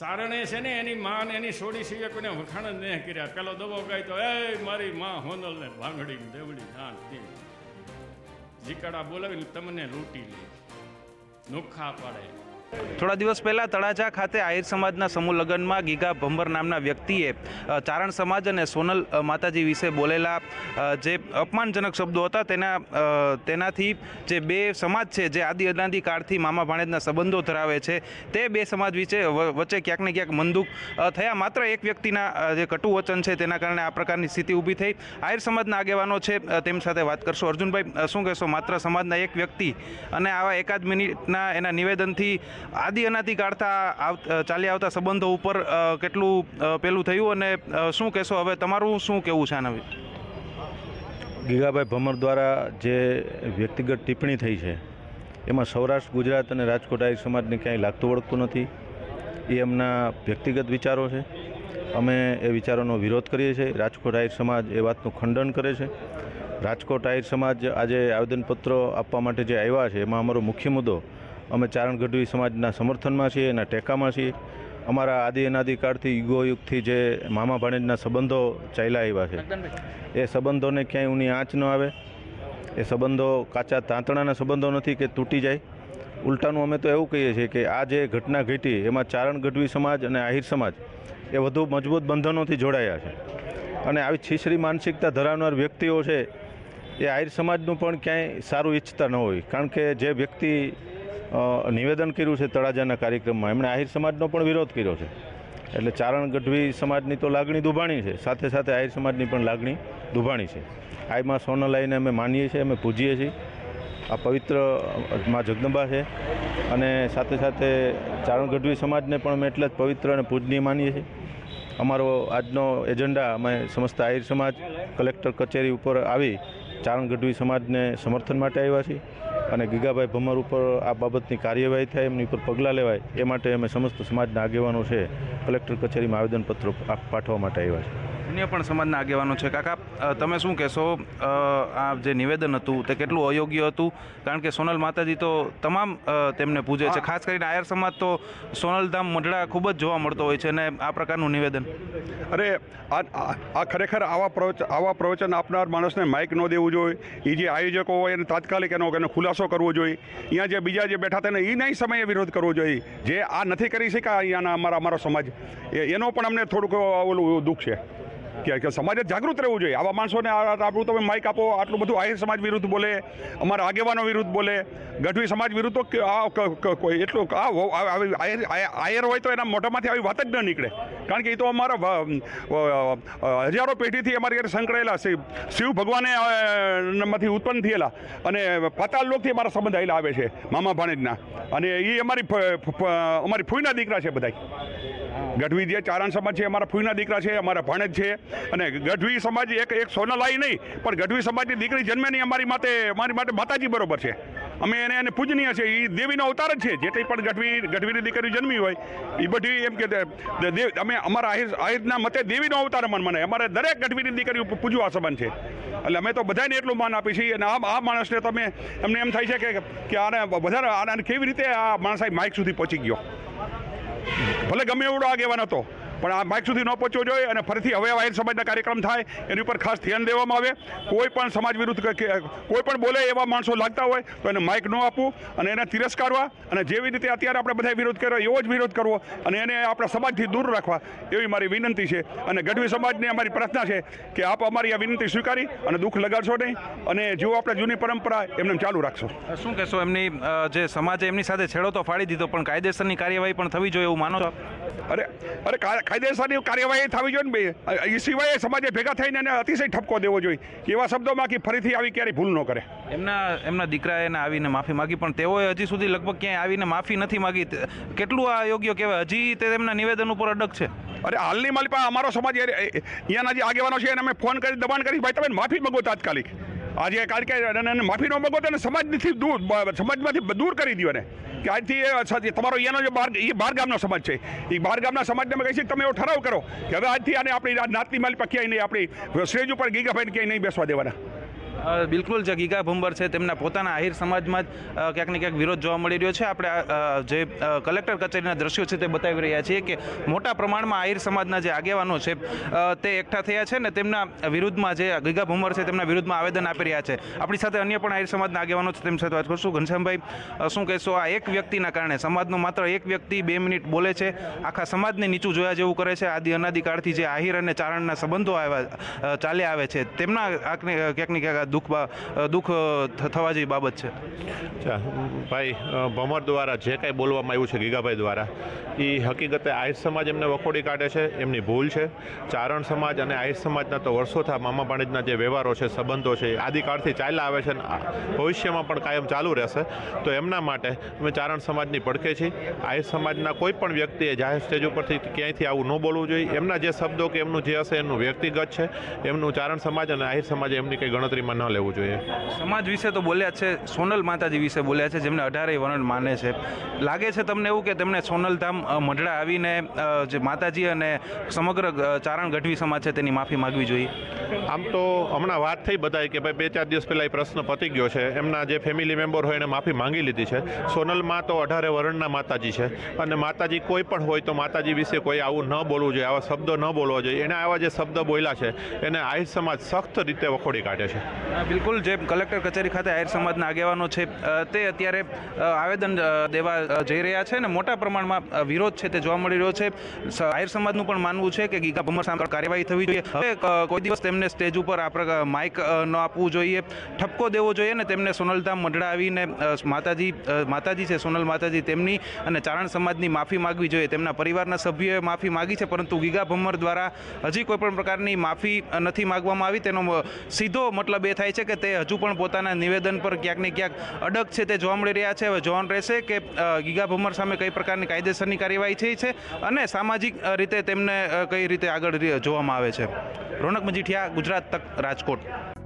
સારણે છે ને, એની માં ને એની સોડી સિવાય કોઈને વખાણ જ નહીં કર્યા. પેલો દબો ગાય તો, એ, મારી માં હોનલ ને ભાંગડી દેવડી જાન તેમ જીકાડા બોલાવીને તમને લૂંટી લે. નુખા પાડે. થોડા દિવસ પહેલા તળાજા ખાતે આહિર સમાજના સમૂહ લગ્નમાં ગીગા ભંબર નામના વ્યક્તિએ ચારણ સમાજ અને સોનલ માતાજી વિશે બોલેલા જે અપમાનજનક શબ્દો હતા તેના તેનાથી જે બે સમાજ છે, જે આદિ અનાદિ કાળથી મામા ભાણેજના સંબંધો ધરાવે છે, તે બે સમાજ વિશે વચ્ચે ક્યાંક ને ક્યાંક મંદુક થયા. માત્ર એક વ્યક્તિના જે કટુ વચન છે તેના કારણે આ પ્રકારની સ્થિતિ ઊભી થઈ. આહિર સમાજના આગેવાનો છે તેમની તેમ સાથે વાત કરશો. અર્જુનભાઈ શું કહેશો? માત્ર સમાજના એક વ્યક્તિ અને આવા એકાદ મિનિટના એના નિવેદનથી આદિ અનાદિ કાઢતા ચાલી આવતા સંબંધો ઉપર કેટલું પેલું થયું અને શું કહેશો? હવે તમારું શું કહેવું છે આના ગીગાભાઈ ભમર દ્વારા જે વ્યક્તિગત ટિપ્પણી થઈ છે, એમાં સૌરાષ્ટ્ર, ગુજરાત અને રાજકોટ આઈ સમાજને ક્યાંય લાગતું વળગતું નથી. એ એમના વ્યક્તિગત વિચારો છે. અમે એ વિચારોનો વિરોધ કરીએ છીએ. રાજકોટ આહિર સમાજ એ વાતનું ખંડન કરે છે. રાજકોટ આહિર સમાજ આજે આવેદનપત્રો આપવા માટે જે આવ્યા છે, એમાં અમારો મુખ્ય મુદ્દો અમે ચારણ ગઢવી સમાજના સમર્થનમાં છીએ એના ટેકામાં છીએ. અમારા આદિ અનાદિકાળથી યુગોયુગથી જે મામા ભાણેજના સંબંધો ચાલ્યા આવ્યા છે, એ સંબંધોને ક્યાંય ઊની આંચ ન આવે. એ સંબંધો કાચા તાંતણાના સંબંધો નથી કે તૂટી જાય. ઉલટાનું અમે તો એવું કહીએ છીએ કે આ જે ઘટના ઘટી, એમાં ચારણ ગઢવી સમાજ અને આહિર સમાજ, એ વધુ મજબૂત બંધનોથી જોડાયા છે. અને આવી છીછરી માનસિકતા ધરાવનાર વ્યક્તિઓ છે, એ આહિર સમાજનું પણ ક્યાંય સારું ઈચ્છતા ન હોય. કારણ કે જે વ્યક્તિ નિવેદન કર્યું છે તળાજાના કાર્યક્રમમાં. એમણે આહિર સમાજનો પણ વિરોધ કર્યો છે. એટલે ચારણ ગઢવી સમાજની તો લાગણી દુભાણી છે. સાથે સાથે આહિર સમાજની પણ લાગણી દુભાણી છે. આઈમાં સોનલાઈને અમે માનીએ છીએ, અમે પૂજીએ છીએ. આ પવિત્રમાં જગદંબા છે. અને સાથે સાથે ચારણ ગઢવી સમાજને પણ અમે એટલે જ પવિત્ર અને પૂજનીય માનીએ છીએ. અમારો આજનો એજન્ડા, અમે સમસ્ત આહિર સમાજ, કલેક્ટર કચેરી ઉપર આવી ચારણ ગઢવી સમાજને સમર્થન માટે આવ્યા છીએ. અને ગીગાભાઈ ભમર ઉપર આ બાબતની કાર્યવાહી થાય, એમની ઉપર પગલાં લેવાય, એ માટે અમે સમસ્ત સમાજના આગેવાનો છે, કલેક્ટર કચેરીમાં આવેદનપત્રો પાઠવવા માટે આવ્યા છે. અન્ય પણ સમાજના આગેવાનો છે. કાકા તમે શું કહેશો? આ જે નિવેદન હતું તે કેટલું અયોગ્ય હતું? કારણ કે સોનલ માતાજી તો તમામ તેમને પૂજે છે. ખાસ કરીને આયર સમાજ તો સોનલધામ મંડળા ખૂબ જ જોવા મળતો હોય છે અને આ પ્રકારનું નિવેદન. અરે આ ખરેખર આવા પ્રવચન આવા પ્રવચન આપનાર માણસને માઇક ન દેવું જોઈએ. એ જે આયોજકો હોય એને તાત્કાલિક એનો એનો ખુલાસો કરવો જોઈએ. અહીંયા જે બીજા જે બેઠા તેને એ નહીં સમયે વિરોધ કરવો જોઈએ. જે આ નથી કરી શક્યા અહીંયાના અમારા અમારો સમાજ. એ એનો પણ અમને થોડુંક ઓલું દુઃખ છે. કે સમાજે જાગૃત રહેવું જોઈએ. આવા માણસોને આપણું તમે માઇક આપો, આટલું બધું આહિર સમાજ વિરુદ્ધ બોલે, અમારા આગેવાનો વિરુદ્ધ બોલે, ગઢવી સમાજ વિરુદ્ધ તો એટલું આ હો- આ- આવી આહિર આહિર- આહિર હોય તો એના મોઢામાંથી આવી વાત જ ન નીકળે. કારણ કે એ તો અમારા હજારો પેઢીથી અમારી ઘરે સંકળાયેલા શિવ શિવ ભગવાને માંથી ઉત્પન્ન થયેલા અને પાતાલ લોકથી અમારા સંબંધ આવેલા આવે છે, મામા ભાણેજના. અને એ અમારી અમારી ફૂઈના દીકરા છે બધા ગઢવી જે ચારણ સમાજ છે, અમારા ફૂઈના દીકરા છે, અમારા ભણેજ છે. અને ગઢવી સમાજ એક એક સોનાલાઈ નહીં, પણ ગઢવી સમાજની દીકરી જન્મે નહીં અમારી માટે અમારી માટે માતાજી બરોબર છે. અમે એને એને પૂજનીય છે એ દેવીનો અવતાર જ છે. જેટલી પણ ગઢવી, ગઢવીની દીકરી જન્મી હોય એ બધી એમ કે દેવ અમે અમારા આહિર, આહિરના મતે દેવીનો અવતાર મન મને. અમારે દરેક ગઢવીની દીકરીઓ પૂજવા સંબંધ છે. એટલે અમે તો બધાને એટલું માન આપી છીએ. અને આ આ માણસને તમે એમને એમ થાય છે કે આને વધારે, આને કેવી રીતે આ માણસ માઇક સુધી પહોંચી ગયો? ભલે ગમે એવડો આગેવાન હતો. પણ આ માઇક સુધી ન પહોંચવો જોઈએ અને ફરીથી હવે આહિર સમાજના કાર્યક્રમ થાય એની ઉપર ખાસ ધ્યાન દેવામાં આવે. કોઈ પણ સમાજ વિરુદ્ધ કોઈ પણ બોલે એવા માણસો લાગતા હોય તો એને માઇક ન આપવું અને એને તિરસ્કારવા અને જેવી રીતે અત્યારે આપણે બધા વિરોધ કર્યો એવો જ વિરોધ કરવો અને એને આપણા સમાજથી દૂર રાખવા એવી મારી વિનંતી છે. અને ગઢવી સમાજને અમારી પ્રાર્થના છે કે આપ અમારી આ વિનંતી સ્વીકારી અને દુઃખ લગાડશો નહીં અને જો આપણે જૂની પરંપરા એમને ચાલુ રાખશો. શું કહેશો? એમની જે સમાજે એમની સાથે છેડો તો ફાડી દીધો પણ કાયદેસરની કાર્યવાહી પણ થવી જોઈએ એવું માનો? અરે અરે કાયદેસરની કાર્યવાહી થવી જોઈએ ને એ સિવાય સમાજે ભેગા થઈને એને અતિશય ઠપકો દેવો જોઈએ. એવા શબ્દોમાં કે ફરીથી આવી ક્યારેય ભૂલ ન કરે. એમના એમના દીકરાએ એને આવીને માફી માગી પણ તેઓએ હજી સુધી લગભગ ક્યાંય આવીને માફી નથી માગી. કેટલું આ યોગ્ય કહેવાય? હજી તે તેમના નિવેદન ઉપર અડગ છે. અરે હાલની મારી પાસે અમારો સમાજ અહીંયાના જે આગેવાનો છે એને અમે ફોન કરી દબાણ કરી ભાઈ તમે માફી માગો તાત્કાલિક. આજે કારણ કે એને- એને માફી ન માંગો સમાજથી દૂર સમાજમાંથી દૂર કરી દો ને કે આજથી તમારો અહીંયાનો જે બાર એ બાર ગામનો સમાજ છે. એ બાર ગામના સમાજને અમે છીએ તમે એવો ઠરાવ કરો કે હવે આજથી આને આપણી નાતની માલી પાસે ક્યાંય નહીં, આપણી સ્ટેજ ઉપર ગીગાભાઈને ક્યાંય નહીં બેસવા દેવાના. બિલકુલ જે ગીગા ભુંબર છે તેમના પોતાના આહિર સમાજમાં જ ક્યાંક ને ક્યાંક વિરોધ જોવા મળી રહ્યો છે. આપણે જે કલેક્ટર કચેરીના દ્રશ્યો છે તે બતાવી રહ્યા છીએ કે મોટા પ્રમાણમાં આહિર સમાજના જે આગેવાનો છે તે એકઠા થયા છે ને તેમના વિરુદ્ધમાં જે ગીગા ભુંબર છે તેમના વિરુદ્ધમાં આવેદન આપી રહ્યા છે. આપણી સાથે અન્ય પણ આહિર સમાજના આગેવાનો છે તેમની સાથે વાત કરશું. ઘનશ્યામભાઈ શું કહેશો? આ એક વ્યક્તિના કારણે, સમાજનો માત્ર એક વ્યક્તિ બે મિનિટ બોલે છે. આખા સમાજને નીચું જોયા જેવું કરે છે. આદિ અનાદિકાળથી જે આહિર અને ચારણના સંબંધો આવ્યા ચાલ્યા આવે છે. તેમના ક્યાંક ને ક્યાંક દુઃખ દુઃખ થવા જેવી બાબત છે. ભાઈ ભમર દ્વારા જે કાંઈ બોલવામાં આવ્યું છે ગીગાભાઈ દ્વારા એ હકીકતે આહિર સમાજ એમને વખોડી કાઢે છે, એમની ભૂલ છે. ચારણ સમાજ અને આહિર સમાજના તો વર્ષોથી મામા ભાણેજના જે વ્યવહારો છે, સંબંધો છે આદિકાળથી ચાલ્યા આવે છે અને ભવિષ્યમાં પણ કાયમ ચાલુ રહેશે. તો એમના માટે અમે ચારણ સમાજની પડખે છીએ. આહિર સમાજના કોઈ પણ વ્યક્તિએ જાહેર સ્ટેજ ઉપરથી ક્યાંયથી આવું ન બોલવું જોઈએ. એમના જે શબ્દો કે એમનું જે હશે એમનું વ્યક્તિગત છે. એમનું ચારણ સમાજ અને આહિર સમાજ એમની કંઈ ગણતરીમાં ન લેવું જોઈએ. સમાજ વિશે તો બોલ્યા જ છે સોનલ માતાજી વિશે બોલ્યા છે જેમને અઢારેય વર્ણ માને છે. લાગે છે તમને એવું કે તેમણે સોનલધામ મંડળા મઢડા આવીને જે માતાજી અને સમગ્ર ચારણ ગઢવી સમાજ છે તેની માફી માગવી જોઈએ? આમ તો હમણાં વાત થઈ બધાય કે ભાઈ બે ચાર દિવસ પહેલાં એ પ્રશ્ન પતી ગયો છે. એમના જે ફેમિલી મેમ્બર હોય એને માફી માંગી લીધી છે. સોનલમાં તો અઢારે વર્ણના માતાજી છે. અને માતાજી કોઈ પણ હોય તો માતાજી વિશે કોઈ આવું ન બોલવું જોઈએ આવા શબ્દો ન બોલવા જોઈએ. એને આવા જે શબ્દ બોલ્યા છે એને આહિર સમાજ સખ્ત રીતે વખોડી કાઢે છે. બિલકુલ જે કલેક્ટર કચેરી ખાતે આહિર સમાજના આગેવાનો છે તે અત્યારે આવેદન દેવા જઈ રહ્યા છે અને મોટા પ્રમાણમાં વિરોધ છે તે જોવા મળી રહ્યો છે. આયર સમાજનું પણ માનવું છે કે ગીગા ભમર સામે કાર્યવાહી થવી જોઈએ. હવે કોઈ દિવસ તેમને સ્ટેજ ઉપર આ પ્રકાર માઇક ન આપવું જોઈએ, ઠપકો દેવો જોઈએ અને તેમને સોનલધામ મઢડા આવીને માતાજી માતાજી છે, સોનલ માતાજી તેમની અને ચારણ સમાજની માફી માગવી જોઈએ. તેમના પરિવારના સભ્યોએ માફી માગી છે, પરંતુ ગીગા ભમર દ્વારા હજી કોઈ પણ પ્રકારની માફી નથી માગવામાં આવી. તેનો સીધો મતલબ એ થાય છે કે તે હજુ પણ પોતાના નિવેદન પર ક્યાંક ને ક્યાંક અડગ છે તે જોવા મળી રહ્યા છે. હવે જોવાનું રહેશે કે ગીગા ભમર સામે કઈ પ્રકારની કાયદેસરની કાર્યવાહી થઈ છે અને સામાજિક રીતે તેમને કઈ રીતે આગળ જોવામાં આવે છે. રોનક મજીઠિયા, ગુજરાત તક રાજકોટ.